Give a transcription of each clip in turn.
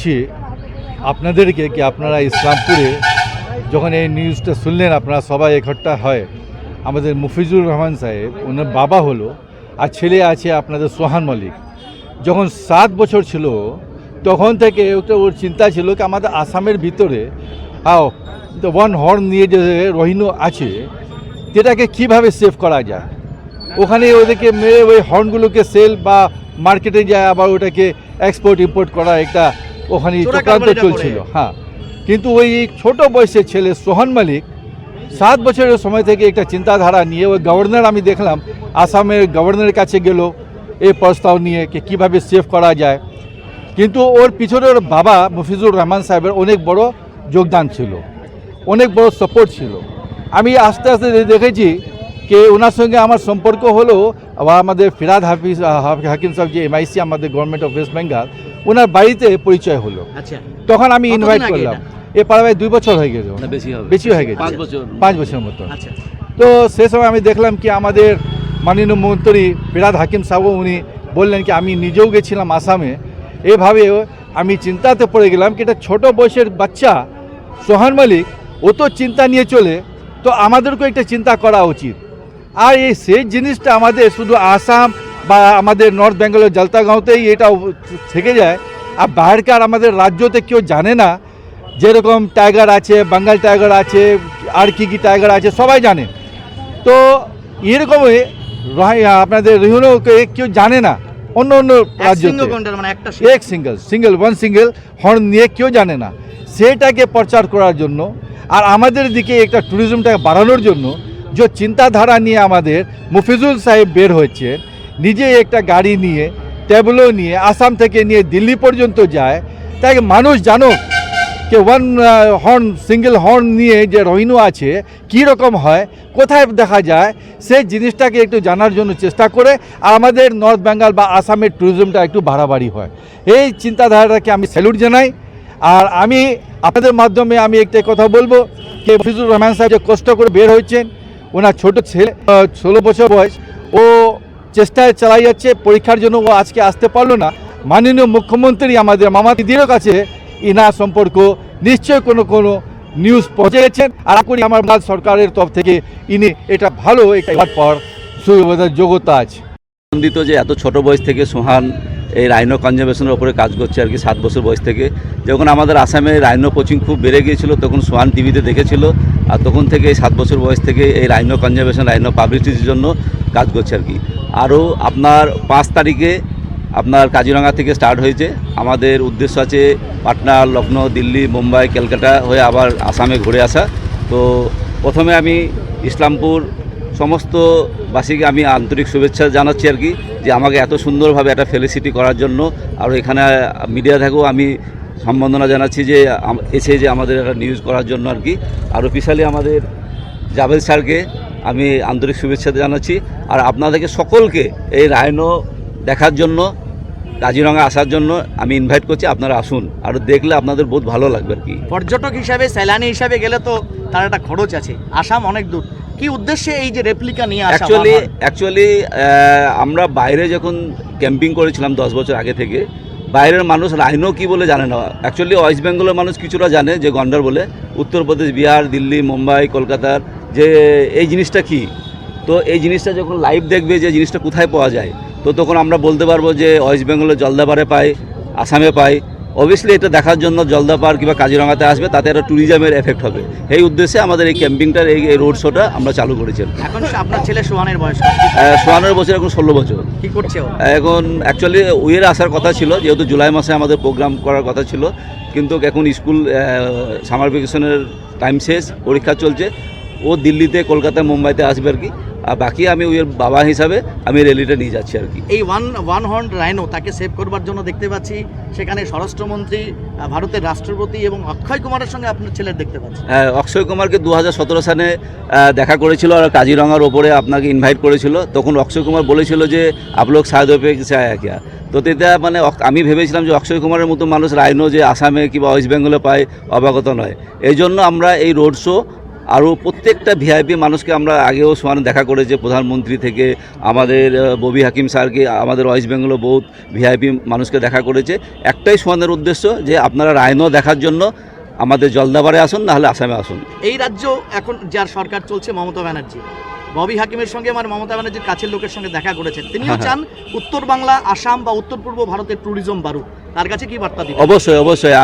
বলছি, আপনাদেরকে কি আপনারা ইসলামপুরে যখন এই নিউজটা শুনলেন, আপনারা সবাই একট্টা হয়। আমাদের মুফিজুর রহমান সাহেব, ওনার বাবা হলো, আর ছেলে আছে আপনাদের সোহান মল্লিক। যখন সাত বছর ছিল, তখন থেকে একটা ওর চিন্তা ছিল কি, আমাদের আসামের ভিতরে আও ওয়ান হর্ন নিয়ে যে রহিনো আছে যেটাকে কীভাবে সেভ করা যায়? ওখানে ওদেরকে মেরে ওই হর্নগুলোকে সেল বা মার্কেটে যায়, আবার ওটাকে এক্সপোর্ট ইম্পোর্ট করা একটা ওখানে চক্রান্ত চলছিল হ্যাঁ। কিন্তু ওই ছোট বয়সের ছেলে সোহন মালিক সাত বছরের সময় থেকে একটা চিন্তাধারা নিয়ে ওই গভর্নর আমি দেখলাম আসামের গভর্নরের কাছে গেল এই প্রস্তাব নিয়ে কি কীভাবে সেভ করা যায়। কিন্তু ওর পিছনের বাবা মুফিজুর রহমান সাহেবের অনেক বড় যোগদান ছিল অনেক বড় সাপোর্ট ছিল। আমি আস্তে আস্তে দেখেছি যে ওনার সঙ্গে আমার সম্পর্ক হলো আবার আমাদের ফিরাদ হাফিজ হাফ- হাকিম সাহেব যে এমআইসি আমাদের গভর্নমেন্ট অফ ওয়েস্ট বেঙ্গল ওনার বাড়িতে পরিচয় হলো। আচ্ছা। তখন আমি ইনভাইট করলাম। এ পাড়ায় দুই বছর হয়ে গেছে। বেশি হয়ে গেছে। পাঁচ বছর। বছরের মতো। আচ্ছা। তো সে সময় আমি দেখলাম কি আমাদের মাননীয় মন্ত্রী ফিরাদ হাকিম সাহেব উনি বললেন কি আমি নিজেও গেছিলাম আসামে। এভাবে আমি চিন্তাতে পড়ে গেলাম কি এটা ছোট বয়সের বাচ্চা সোহান মালিক ও তো চিন্তা নিয়ে চলে। তো আমাদেরকেও একটা চিন্তা করা উচিত। আর এই সেই জিনিসটা আমাদের শুধু আসাম বা আমাদের নর্থ বেঙ্গলের জলতাগাঁওতেই এটা থেকে যায়। আর বাইরেকার আমাদের রাজ্যতে কেউ জানে না যেরকম টাইগার আছে বাঙ্গাল টাইগার আছে আর কি কি টাইগার আছে সবাই জানে। তো এরকমই আপনাদের রিহুনোকে কেউ জানে না অন্য অন্য রাজ্য এক single single one single horn নিয়ে কেউ জানে না। সেটাকে প্রচার করার জন্য আর আমাদের দিকে একটা ট্যুরিজমটাকে বাড়ানোর জন্য যে চিন্তাধারা নিয়ে আমাদের মুফিজুল সাহেব বের হচ্ছে নিজে একটা গাড়ি নিয়ে ট্যাবলো নিয়ে, আসাম থেকে নিয়ে দিল্লি পর্যন্ত যায়। তাই মানুষ জানুক যে ওয়ান হর্ন সিঙ্গেল হর্ন নিয়ে যে রহিনু আছে, কী রকম হয়, কোথায় দেখা যায় সেই জিনিসটাকে একটু জানার জন্য চেষ্টা করে, আর আমাদের নর্থ বেঙ্গল বা আসামের ট্যুরিজমটা একটু বাড়াবাড়ি হয়। এই চিন্তাধারাটাকে আমি স্যালুট জানাই, আর আমি আপনাদের মাধ্যমে আমি একটা কথা বলব, যে ফিজুর রহমান সাহেব যে কষ্ট করে বের হয়েছেন, ওনার ছোট ছেলে ষোলো বছর বয়স, ও চেষ্টায় চালাই যাচ্ছে, পরীক্ষার জন্য ও আজকে আসতে পারল না। মাননীয় মুখ্যমন্ত্রী আমাদের মামা দিদিরও কাছে ইনা সম্পর্ক নিশ্চয় কোনো কোনো নিউজ পৌঁছেছেন আর করি আমার ভারত সরকারের তরফ থেকে ইনি এটা ভালো একটা পর সুবিধার যোগ্যতা আছে। আনন্দিত যে এত ছোট বয়স থেকে সোহান এই রাইনো কনজারভেশনের ওপরে কাজ করছে আর কি, সাত বছর বয়স থেকে। যখন আমাদের আসামে রাইনো কোচিং খুব বেড়ে গিয়েছিল, তখন সোহান টিভিতে দেখেছিল, আর তখন থেকে এই সাত বছর বয়স থেকে এই রাইনো কনজারভেশন, রাইনো পাবলিসিটির জন্য কাজ করছে আর কি। আরও আপনার পাঁচ তারিখে আপনার কাজিরঙা থেকে স্টার্ট হয়েছে। আমাদের উদ্দেশ্য আছে পাটনা লখনৌ দিল্লি, মুম্বাই, ক্যালকাটা হয়ে আবার আসামে ঘুরে আসা। তো প্রথমে আমি ইসলামপুর সমস্ত বাসীকে আমি আন্তরিক শুভেচ্ছা জানাচ্ছি আর কি, যে আমাকে এত সুন্দরভাবে একটা ফেলিসিটি করার জন্য। আর এখানে মিডিয়া থেকেও আমি সম্বন্ধনা জানাচ্ছি যে এসে যে আমাদের একটা নিউজ করার জন্য আর কি। আর অফিসিয়ালি আমাদের জাভেদ স্যারকে আমি আন্তরিক শুভেচ্ছা জানাচ্ছি। আর আপনাদেরকে সকলকে এই রায়নো দেখার জন্য কাজিরঙা আসার জন্য আমি ইনভাইট করছি আপনারা আসুন। আর দেখলে আপনাদের বহুত ভালো লাগবে আর কি। পর্যটক হিসাবে স্যালানি হিসাবে গেলে তো তার একটা খরচ আছে। আসাম অনেক দূর। কি উদ্দেশ্যে এই যে রেপ্লিকা নিয়ে আসা অ্যাকচুয়ালি অ্যাকচুয়ালি আমরা বাইরে যখন ক্যাম্পিং করেছিলাম দশ বছর আগে থেকে বাইরের মানুষ রাইনো কি বলে জানে না। অ্যাকচুয়ালি ওয়েস্ট বেঙ্গলের মানুষ কিছুটা জানে যে গন্ডার বলে। উত্তরপ্রদেশ বিহার দিল্লি মুম্বাই কলকাতার যে এই জিনিসটা কি? তো এই জিনিসটা যখন লাইভ দেখবে যে জিনিসটা কোথায় পাওয়া যায় তো তখন আমরা বলতে পারব যে ওয়েস্ট বেঙ্গলে জলদাপাড়ে পাই আসামে পাই। অবভিয়াসলি এটা দেখার জন্য জলদাপাড় কিংবা কাজিরঙাতে আসবে তাতে একটা ট্যুরিজমের এফেক্ট হবে। এই উদ্দেশ্যে আমাদের এই ক্যাম্পিংটার এই এই রোড শোটা আমরা চালু করেছি। এখন আপনার ছেলে সোহানের বয়স কত? সোয়ানের বছর এখন ষোলো বছর। কি করছে এখন অ্যাকচুয়ালি উইয়ের আসার কথা ছিল যেহেতু জুলাই মাসে আমাদের প্রোগ্রাম করার কথা ছিল কিন্তু এখন স্কুল সামার ভ্যাকেশনের টাইম শেষ পরীক্ষা চলছে। ও দিল্লিতে কলকাতা মুম্বাইতে আসবে আর কি। আর বাকি আমি উইয়ের বাবা হিসাবে আমি র্যালিটা নিয়ে যাচ্ছি আর কি। এই ওয়ান ওয়ান হর্ন রাইনো তাকে সেভ করবার জন্য দেখতে পাচ্ছি সেখানে স্বরাষ্ট্রমন্ত্রী ভারতের রাষ্ট্রপতি এবং অক্ষয় কুমারের সঙ্গে আপনার ছেলের দেখতে পাচ্ছি। হ্যাঁ, অক্ষয় কুমারকে দু হাজার সতেরো সালে দেখা করেছিল আর কাজিরঙার ওপরে আপনাকে ইনভাইট করেছিল। তখন অক্ষয় কুমার বলেছিল যে আপলোক সাহায্য পেয়ে কিছু আয়া তো তেটা মানে আমি ভেবেছিলাম যে অক্ষয় কুমারের মতো মানুষ রাইনো যে আসামে কিংবা ওয়েস্ট বেঙ্গলে পায় অবাগত নয়। এই জন্য আমরা এই রোড শো আরও প্রত্যেকটা ভিআইপি মানুষকে আমরা আগেও সোহান দেখা করেছে প্রধানমন্ত্রী থেকে আমাদের ববি হাকিম স্যারকে আমাদের ওয়েস্ট বেঙ্গলও বহুত ভিআইপি মানুষকে দেখা করেছে। একটাই সোহানের উদ্দেশ্য যে আপনারা রায়নো দেখার জন্য আমাদের জলদাবারে আসুন নাহলে আসামে আসুন। এই রাজ্য এখন যার সরকার চলছে মমতা ব্যানার্জি। ববি হাকিমের সঙ্গে আমার মমতা ব্যানার্জির কাছের লোকের সঙ্গে দেখা করেছেন। তিনিও হ্যাঁ, চান উত্তর বাংলা আসাম বা উত্তর পূর্ব ভারতের ট্যুরিজম বাড়ুক। তার কাছে কি বার্তা দিবেন? অবশ্যই অবশ্যই।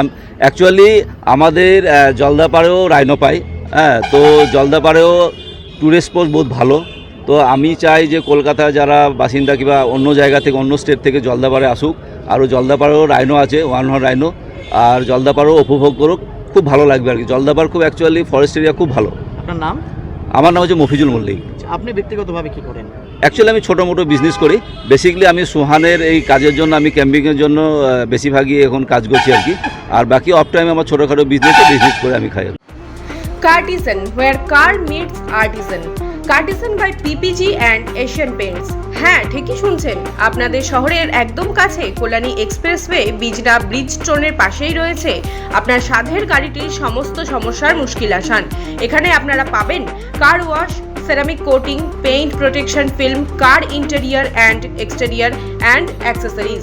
অ্যাকচুয়ালি আমাদের জলদাপাড়েও রাইনো পাই হ্যাঁ তো জলদাপাড়েও ট্যুরিস্ট স্পট বহুত ভালো। তো আমি চাই যে কলকাতা যারা বাসিন্দা কিংবা অন্য জায়গা থেকে অন্য স্টেট থেকে জলদাপাড়ে আসুক। আরও জলদাপাড়েও রাইনো আছে ওয়ান হর্ন রাইনো আর জলদাপাড়েও উপভোগ করুক খুব ভালো লাগবে আর কি। জলদাপাড় খুব অ্যাকচুয়ালি ফরেস্ট এরিয়া খুব ভালো। আপনার নাম? আমার নাম হচ্ছে মফিজুল মল্লিক। আপনি ব্যক্তিগতভাবে কি করেন? অ্যাকচুয়ালি আমি ছোটো মোটো বিজনেস করি। বেসিক্যালি আমি সুহানের এই কাজের জন্য আমি ক্যাম্পিংয়ের জন্য বেশিরভাগই এখন কাজ করছি আর কি। আর বাকি অফ টাইমে আমার ছোটোখাটো বিজনেসে বিজনেস করে আমি খাই Cartisan, where car meets artisan. Cartisan by PPG and Asian Paints হ্যাঁ ঠিকই শুনছেন। আপনাদের শহরের একদম কাছে কল্যাণী এক্সপ্রেসওয়ে বিজনা ব্রিজ স্টোনের পাশেই রয়েছে আপনার সাধের গাড়িটির সমস্ত সমস্যার মুশকিল আসান। এখানে আপনারা পাবেন car wash ceramic coating paint protection film car interior and exterior and accessories